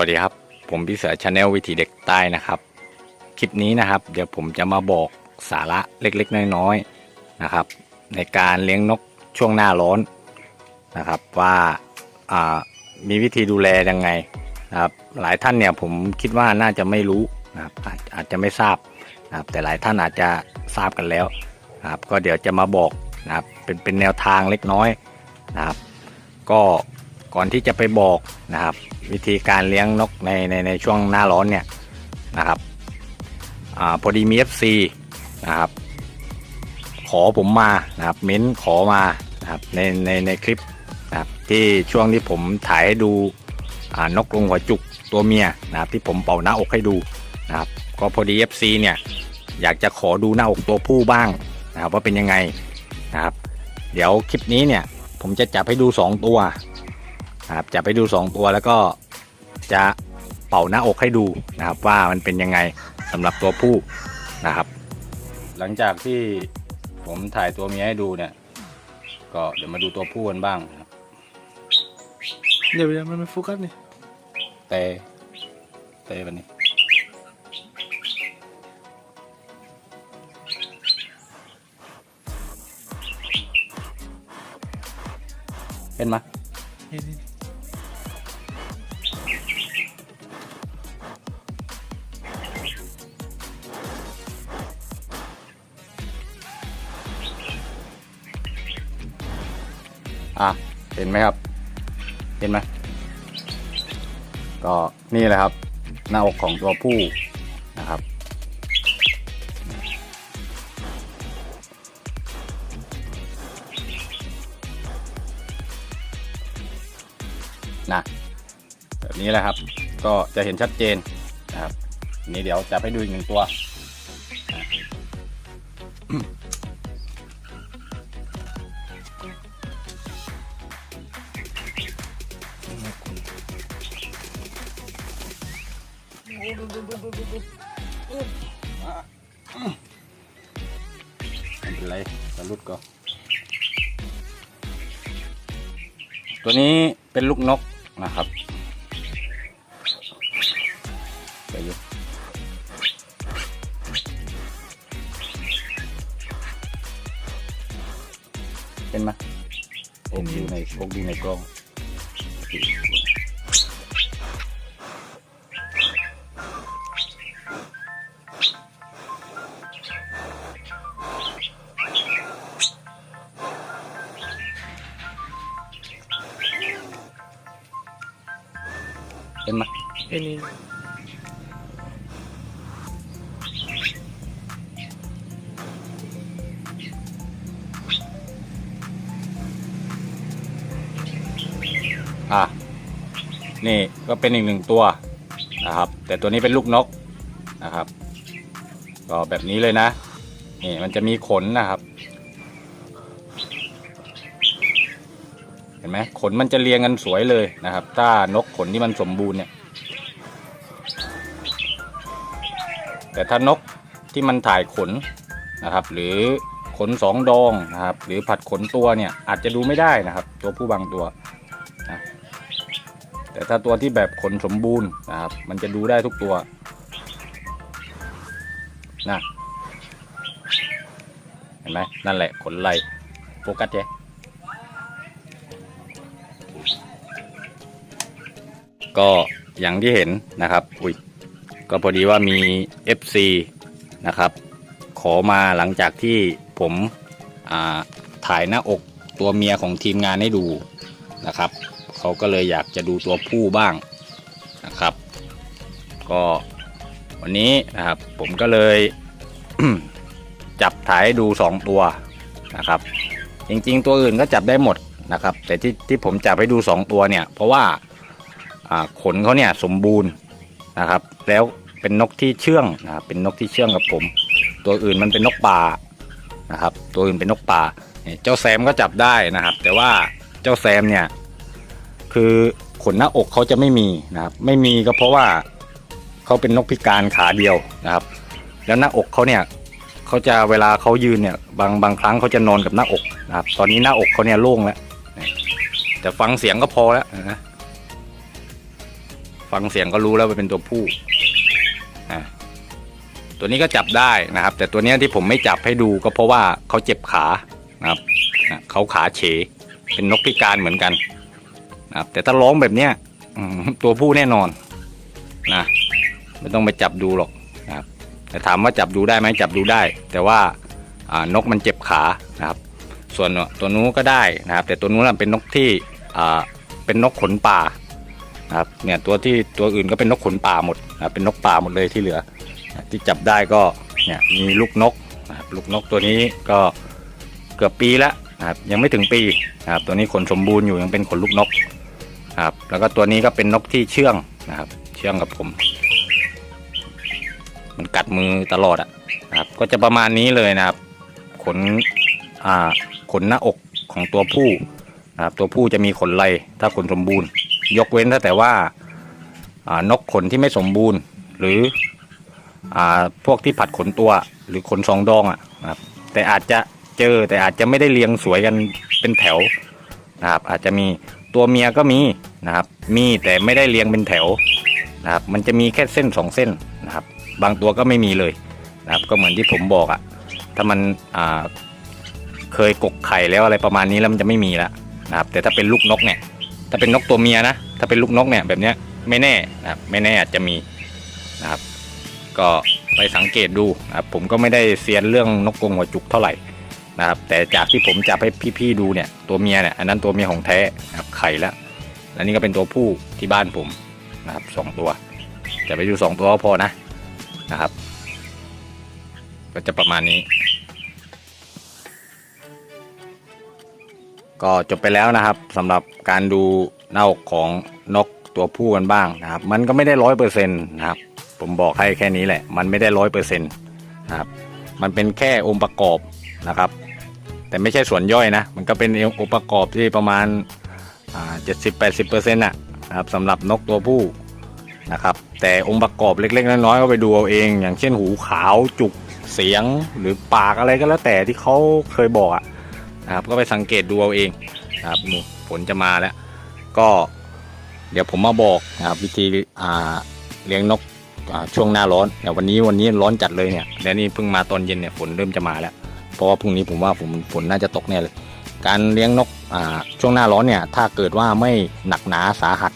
วัสดีครับ ผมพี่เสือชาแนลวิถีเด็กใต้นะครับ คลิปนี้นะครับ เดี๋ยวผมจะมาบอกสาระเล็กๆ น้อยๆนะครับ ในการเลี้ยงนกช่วงหน้าร้อนนะครับว่าอ่ามีวิธีดูแลยังไงนะครับ หลายท่านเนี่ยผมคิดว่าน่าจะไม่รู้นะครับอาจอาจจะไม่ทราบนะครับ แต่หลายท่านอาจจะทราบกันแล้วนะครับ ก็เดี๋ยวจะมาบอกนะครับเป็นเป็นแนวทางเล็กน้อยนะครับ ก็ ก่อนที่จะไปบอกนะครับ วิธีการเลี้ยงนกในในในช่วงหน้าร้อนเนี่ยนะครับอพอดีมี FC นะครับ ขอผมมานะครับ เม้นขอมานะครับในในในคลิปนะครับที่ช่วงที่ผมถ่ายให้ดูนกลงหัวจุกตัวเมียนะครับที่ผมเป่าหน้าอกให้ดูนะครับ ก็พอดี FC เนี่ยอยากจะขอดูหน้าอกตัวผู้บ้างนะครับว่าเป็นยังไงนะครับ เดี๋ยวคลิปนี้เนี่ยผมจะจับให้ดู 2 ตัว นะครับจับให้ดู 2 ตัวแล้วก็จะเป่าหน้าอกให้ดูนะครับ ว่ามันเป็นยังไงสำหรับตัวผู้นะครับ หลังจากที่ผมถ่ายตัวเมียให้ดูเนี่ย ก็เดี๋ยวมาดูตัวผู้กันบ้างนะครับเดี๋ยวเดี๋ยวมันไม่โฟกัสนี่เตเตวันนี้เห็นไหมนี่นี่ อะเห็นไหมครับ เห็นไหมก็นี่แหละครับ หน้าอกของตัวผู้นะครับ นะแบบนี้แหละครับ ก็จะเห็นชัดเจนนะครับนนี้เดี๋ยวจะให้ดูอีกหนึ่งตัว ตัวนี้เป็นลูกนกนะครับไปอยู่เป็นไหมอกอยู่ในอกอยู่ในกล้อง เป็นไหมไอ้นี่อะนี่ก็เป็นอีกหนึ่งตัวนะครับ แต่ตัวนี้เป็นลูกนกนะครับ ก็แบบนี้เลยนะนี่มันจะมีขนนะครับ ห็นไหมขนมันจะเรียงกันสวยเลยนะครับ ถ้านกขนที่มันสมบูรณ์เนี่ย แต่ถ้านกที่มันถ่ายขนนะครับ หรือขนสองดองนะครับ หรือผัดขนตัวเนี่ยอาจจะดูไม่ได้นะครับ ตัวผู้บางตัวนะแต่ถ้าตัวที่แบบขนสมบูรณ์นะครับ มันจะดูได้ทุกตัวนะเห็นไหมนั่นแหละขนไหลโฟกัสเจ๊ ก็อย่างที่เห็นนะครับอุ้ยก็พอดีว่ามี FC นะครับ ขอมาหลังจากที่ผมอ่าถ่ายหน้าอกตัวเมียของทีมงานให้ดูนะครับเขาก็เลยอยากจะดูตัวผู้บ้างนะครับ ก็วันนี้นะครับผมก็เลยจับถ่ายดู2ตัวนะครับ จริงๆ ตัวอื่นก็จับได้หมดนะครับ แต่ที่ที่ผมจับให้ดู 2 ตัวเนี่ย เพราะว่า ขนเขาเนี่ยสมบูรณ์นะครับ แล้วเป็นนกที่เชื่องนะครับเป็นนกที่เชื่องกับผม ตัวอื่นมันเป็นนกป่านะครับ ตัวอื่นเป็นนกป่าเจ้าแซมก็จับได้นะครับ แต่ว่าเจ้าแซมเนี่ยคือขนหน้าอกเขาจะไม่มีนะครับ ไม่มีก็เพราะว่าเขาเป็นนกพิการขาเดียวนะครับ แล้วหน้าอกเขาเนี่ยเขาจะเวลาเขายืนเนี่ยบางบางครั้งเขาจะนอนกับหน้าอกนะครับ ตอนนี้หน้าอกเขาเนี่ยโล่งแล้วแต่ฟังเสียงก็พอแล้วนะ ฟังเสียงก็รู้แล้วว่าเป็นตัวผู้อะตัวนี้ก็จับได้นะครับ แต่ตัวนี้ที่ผมไม่จับให้ดูก็เพราะว่าเขาเจ็บขานะครับอะเขาขาเฉเป็นนกพิการเหมือนกันนะครับ แต่ถ้าร้องแบบเนี้ยตัวผู้แน่นอนนะไม่ต้องไปจับดูหรอกนะครับแต่ถามว่าจับดูได้ไหมจับดูได้ แต่ว่านกมันเจ็บขานะครับ ส่วนตัวนู้นก็ได้นะครับ แต่ตัวนู้นเป็นนกที่อ่าเป็นนกขนป่า นะครับเนี่ยตัวที่ตัวอื่นก็เป็นนกขนป่าหมดนะครับเป็นนกป่าหมดเลยที่เหลือ ที่จับได้ก็เนี่ยมีลูกนกนะครับลูกนกตัวนี้ก็เกือบปีแล้วนะครับยังไม่ถึงปีนะครับตัวนี้ขนสมบูรณ์อยู่ยังเป็นขนลูกนกนะครับแล้วก็ตัวนี้ก็เป็นนกที่เชื่องนะครับ เชื่องกับผม มันกัดมือตลอดอะนะครับ ก็จะประมาณนี้เลยนะครับ ขนอ่าขนหน้าอกของตัวผู้นะครับตัวผู้จะมีขนไหลถ้าขนสมบูรณ์ ยกเว้นถ้าแต่ว่านกขนที่ไม่สมบูรณ์ หรืออพวกที่ผัดขนตัวหรือขนสองดองอะนะครับแต่อาจจะเจอแต่อาจจะไม่ได้เรียงสวยกันเป็นแถวนะครับ อาจจะมีตัวเมียก็มีนะครับ มีแต่ไม่ได้เรียงเป็นแถวนะครับ มันจะมีแค่เส้นสองเส้นนะครับ บางตัวก็ไม่มีเลยนะครับ ก็เหมือนที่ผมบอกอะ ถ้ามันเคยกกไข่แล้วอะไรประมาณนี้แล้วมันจะไม่มีแล้วนะครับ แต่ถ้าเป็นลูกนกเนี่ย ถ้าเป็นนกตัวเมียนะ ถ้าเป็นลูกนกเนี่ยแบบเนี้ยไม่แน่นะครับไม่แน่อาจจะมีนะครับ ก็ไปสังเกตดูนะครับผมก็ไม่ได้เซียนเรื่องนกกรงหัวจุกเท่าไหร่นะครับ แต่จากที่ผมจับให้พี่ๆดูเนี่ยตัวเมียเนี่ยอันนั้นตัวเมียของแท้นะครับไข่แล้วและนี่ก็เป็นตัวผู้ที่บ้านผมนะครับสองตัวจะไปดูสองตัวก็พอนะนะครับ ก็จะประมาณนี้ ก็จบไปแล้วนะครับสำหรับการดูหน้าอกของนกตัวผู้กันบ้างนะครับ มันก็ไม่ได้ร้อยเปอร์เซ็นต์นะครับ ผมบอกให้แค่นี้แหละ มันไม่ได้ร้อยเปอร์เซ็นต์นะครับ มันเป็นแค่องค์ประกอบนะครับ แต่ไม่ใช่ส่วนย่อยนะ มันก็เป็นองค์ประกอบที่ประมาณเจ็ดสิบแปดสิบเปอร์เซ็นต์นะครับสำหรับนกตัวผู้นะครับ แต่องค์ประกอบเล็กๆน้อยๆก็ไปดูเอาเอง อย่างเช่นหูขาวจุกเสียงหรือปากอะไรก็แล้วแต่ที่เขาเคยบอกอะ นะครับ ก็ไปสังเกตดูเอาเองนะครับนี่ฝนจะมาแล้ว ก็เดี๋ยวผมมาบอกนะครับวิธีเลี้ยงนกช่วงหน้าร้อนแต่วันนี้วันนี้ร้อนจัดเลยเนี่ยแล้วนี่เพิ่งมาตอนเย็นเนี่ยฝนเริ่มจะมาแล้ว เพราะว่าพรุ่งนี้ผมว่าฝนน่าจะตกแน่เลย การเลี้ยงนกช่วงหน้าร้อนเนี่ยถ้าเกิดว่าไม่หนักหนาสาหัส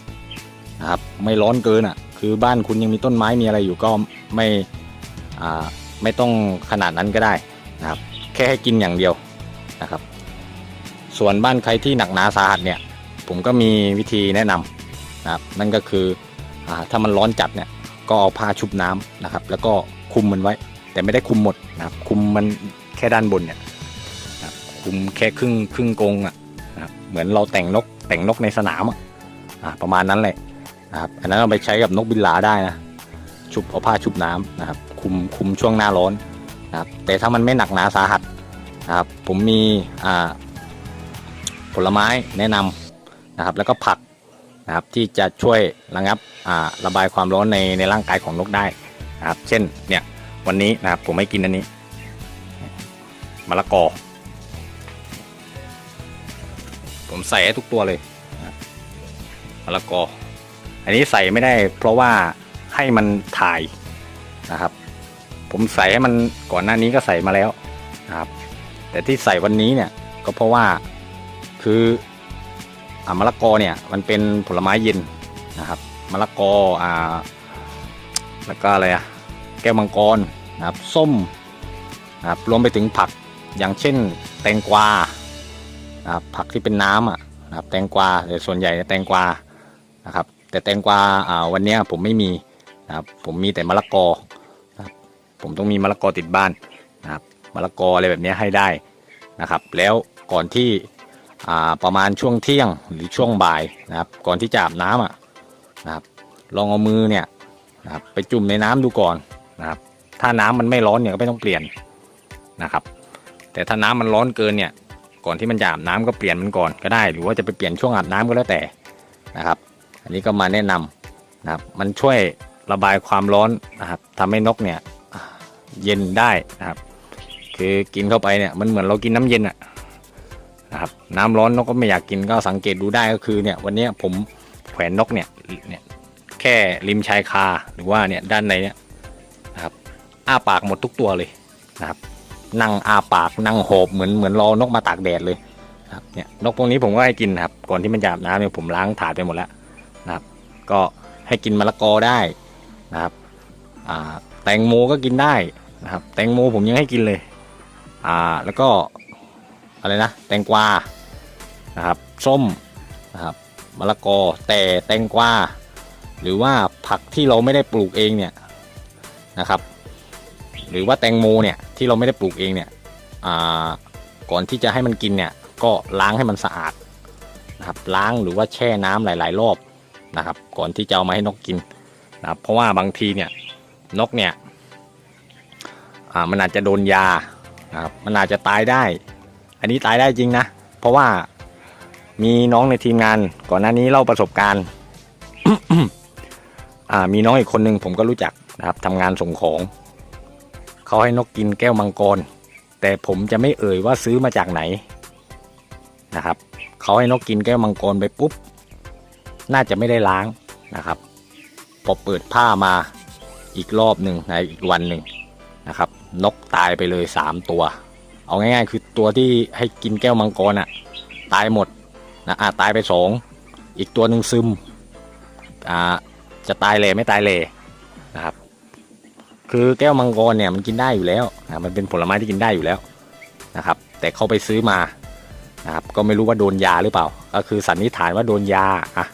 นะครับไม่ร้อนเกินอะคือบ้านคุณยังมีต้นไม้มีอะไรอยู่ก็ไม่ไม่ต้องขนาดนั้นก็ได้นะครับแค่ให้กินอย่างเดียวนะครับ ส่วนบ้านใครที่หนักหนาสาหัสเนี่ย ผมก็มีวิธีแนะนำนะครับ นั่นก็คืออถ้ามันร้อนจัดเนี่ยก็เอาผ้าชุบน้ำนะครับ แล้วก็คุมมันไว้ แต่ไม่ได้คุมหมดนะครับ คุมมันแค่ด้านบนเนี่ยนะครับคุมแค่ครึ่งครึ่งกงอะนะครับเหมือนเราแต่งนกแต่งนกในสนามอะอ่าประมาณนั้นแหละนะครับอันนั้นเอาไปใช้กับนกบินหลาได้นะชุบเอาผ้าชุบน้ำนะครับ คุมคุมช่วงหน้าร้อนนะครับแต่ถ้ามันไม่หนักหนาสาหัสนะครับผมมีอ่า ผลไม้แนะนำนะครับ แล้วก็ผักนะครับที่จะช่วยระงับอ่าระบายความร้อนในในร่างกายของนกได้นะครับ เช่นเนี่ยวันนี้นะครับผมไม่กินอันนี้มะละกอ ผมใส่ให้ทุกตัวเลยมะละกอ อันนี้ใส่ไม่ได้เพราะว่าให้มันถ่ายนะครับ ผมใส่ให้มันก่อนหน้านี้ก็ใส่มาแล้วนะครับ แต่ที่ใส่วันนี้เนี่ยก็เพราะว่า คืออมะละกอเนี่ยมันเป็นผลไม้เย็นนะครับมะละกออ่าแล้วก็อะไรอะแก้วมังกรนะครับส้มนะครับรวมไปถึงผักอย่างเช่นแตงกวานะครับผักที่เป็นน้ำอะนะครับแตงกวาแต่ส่วนใหญ่แตงกวานะครับแต่แตงกวาอ่าวันนี้ผมไม่มีนะครับผมมีแต่มะละกอนะครับผมต้องมีมะละกอติดบ้านนะครับมะละกออะไรแบบนี้ให้ได้นะครับ แล้วก่อนที่ ประมาณช่วงเที่ยงหรือช่วงบ่ายนะครับ ก่อนที่จะอาบน้ำอะนะครับ ลองเอามือเนี่ยนะครับไปจุ่มในน้ำดูก่อนนะครับ ถ้าน้ำมันไม่ร้อนเนี่ยก็ไม่ต้องเปลี่ยนนะครับ แต่ถ้าน้ำมันร้อนเกินเนี่ยก่อนที่มันจะอาบน้ำก็เปลี่ยนมันก่อนก็ได้ หรือว่าจะไปเปลี่ยนช่วงอาบน้ำก็แล้วแต่นะครับ อันนี้ก็มาแนะนำนะครับ มันช่วยระบายความร้อนนะครับทำให้นกเนี่ยเย็นได้นะครับ คือกินเข้าไปเนี่ยมันเหมือนเรากินน้ำเย็นอะ นะครับน้ำร้อนนกก็ไม่อยากกินก็สังเกตดูได้ก็คือเนี่ยวันนี้ผมแขวนนกเนี่ยเนี่ยแค่ริมชายคาหรือว่าเนี่ยด้านในเนี่ยนะครับอ้าปากหมดทุกตัวเลยนะครับนั่งอ้าปากนั่งโหบเหมือนเหมือนรอนกมาตากแดดเลยนะครับเนี่ยนกพวกนี้ผมก็ให้กินนะครับก่อนที่มันจะอาบน้ำเนี่ยผมล้างถาดไปหมดแล้วนะครับ ก็ให้กินมะละกอได้นะครับอ่าแตงโมก็กินได้นะครับ แตงโมผมยังให้กินเลยอ่าแล้วก็ อะไรนะ แตงกวานะครับส้มนะครับมะละกอแต่แตงกวาหรือว่าผักที่เราไม่ได้ปลูกเองเนี่ยนะครับ หรือว่าแตงโมเนี่ยที่เราไม่ได้ปลูกเองเนี่ยอ่าก่อนที่จะให้มันกินเนี่ยก็ล้างให้มันสะอาดนะครับล้างหรือว่าแช่น้ำหลาย ๆ รอบนะครับ ก่อนที่จะเอามาให้นกกินนะครับเพราะว่าบางทีเนี่ยนกเนี่ยอ่ามันอาจจะโดนยานะครับมันอาจจะตายได้ อันนี้ตายได้จริงนะ เพราะว่ามีน้องในทีมงานก่อนหน้านี้เล่าประสบการณ์มีน้องอีกคนหนึ่งผมก็รู้จักนะครับทำงานส่งของเขาให้นกกินแก้วมังกร แต่ผมจะไม่เอ่ยว่าซื้อมาจากไหนนะครับเขาให้นกกินแก้วมังกรไปปุ๊บ น่าจะไม่ได้ล้างนะครับพอเปิดผ้ามาอีกรอบหนึ่งในอีกวันหนึ่งนะครับ นกตายไปเลยสามตัว เอาง่ายๆ คือตัวที่ให้กินแก้วมังกรอะ ตายหมดนะอ่าตายไปสองอีกตัวหนึ่งซึมอ่าจะตายเลยไม่ตายเลยนะครับ คือแก้วมังกรเนี่ยมันกินได้อยู่แล้วนะมันเป็นผลไม้ที่กินได้อยู่แล้วนะครับ แต่เขาไปซื้อมานะครับก็ไม่รู้ว่าโดนยาหรือเปล่า ก็คือสันนิษฐานว่าโดนยาอะ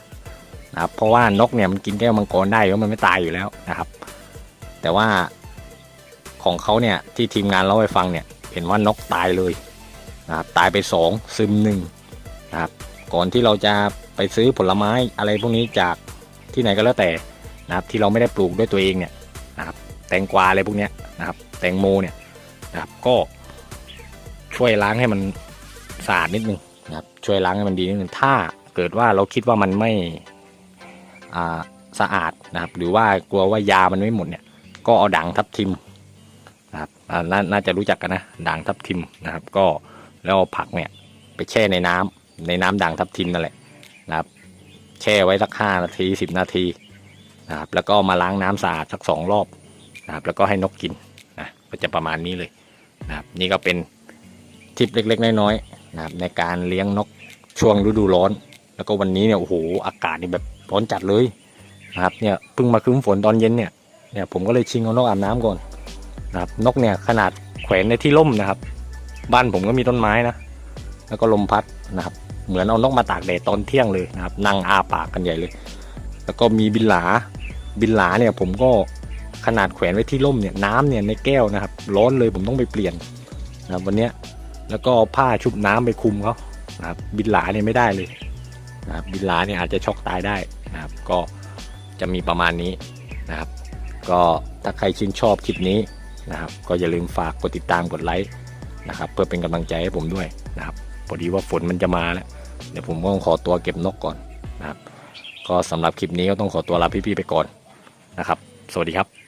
นะครับเพราะว่านกเนี่ยมันกินแก้วมังกรได้ก็มันไม่ตายอยู่แล้วนะครับ แต่ว่าของเขาเนี่ยที่ทีมงานเล่าให้ฟังเนี่ย เห็นว่านกตายเลยนะครับตายไปสองซึมหนึ่งนะครับก่อนที่เราจะไปซื้อผลไม้อะไรพวกนี้จากที่ไหนก็แล้วแต่นะครับที่เราไม่ได้ปลูกด้วยตัวเองเนี่ยนะครับแตงกวาอะไรพวกนี้นะครับแตงโมเนี่ยนะครับก็ช่วยล้างให้มันสะอาดนิดนึงนะครับช่วยล้างให้มันดีนิดนึงถ้าเกิดว่าเราคิดว่ามันไม่สะอาดนะครับหรือว่ากลัวว่ายามันไม่หมดเนี่ยก็เอาด่างทับทิม น่านาน่าจะรู้จักกันนะด่างทับทิมนะครับ ก็แล้วเอาผักเนี่ยไปแช่ในน้ำในน้ำด่างทับทิมนั่นแหละนะครับ แช่ไว้สักห้านาทีสิบนาทีนะครับแล้วก็มาล้างน้ำสะอาดสักสองรอบนะครับแล้วก็ให้นกกินนะก็จะประมาณนี้เลยนะครับนี่ก็เป็นทิปเล็กๆ น้อยๆนะครับในการเลี้ยงนกช่วงฤดูร้อน แล้วก็วันนี้เนี่ยโอ้โหอากาศนี่แบบร้อนจัดเลยนะครับเนี่ยเพิ่งมาครึ้มฝนตอนเย็นเนี่ยเนี่ยผมก็เลยชิงเอานกอาบน้ำก่อน นะครับ นกเนี่ยขนาดแขวนในที่ร่มนะครับ บ้านผมก็มีต้นไม้นะ แล้วก็ลมพัดนะครับ เหมือนเอานกมาตากแดดตอนเที่ยงเลยนะครับ นั่งอาปากกันใหญ่เลย แล้วก็มีบินหลา บินหลาเนี่ยผมก็ขนาดแขวนไว้ที่ร่มเนี่ยน้ำเนี่ยในแก้วนะครับ ร้อนเลยผมต้องไปเปลี่ยนนะครับวันเนี้ยแล้วก็ผ้าชุบน้ำไปคลุมเขานะครับบินหลาเนี่ยไม่ได้เลยนะครับบินหลาเนี่ยอาจจะช็อกตายได้นะครับ ก็จะมีประมาณนี้นะครับ ก็ถ้าใครชื่นชอบคลิปนี้ นะครับ ก็อย่าลืมฝากกดติดตามกดไลค์นะครับ เพื่อเป็นกำลังใจให้ผมด้วยนะครับพอดีว่าฝนมันจะมาแล้วเดี๋ยวผมก็ต้องขอตัวเก็บนกก่อนนะครับ ก็สำหรับคลิปนี้ก็ต้องขอตัวลาพี่ๆไปก่อนนะครับ สวัสดีครับ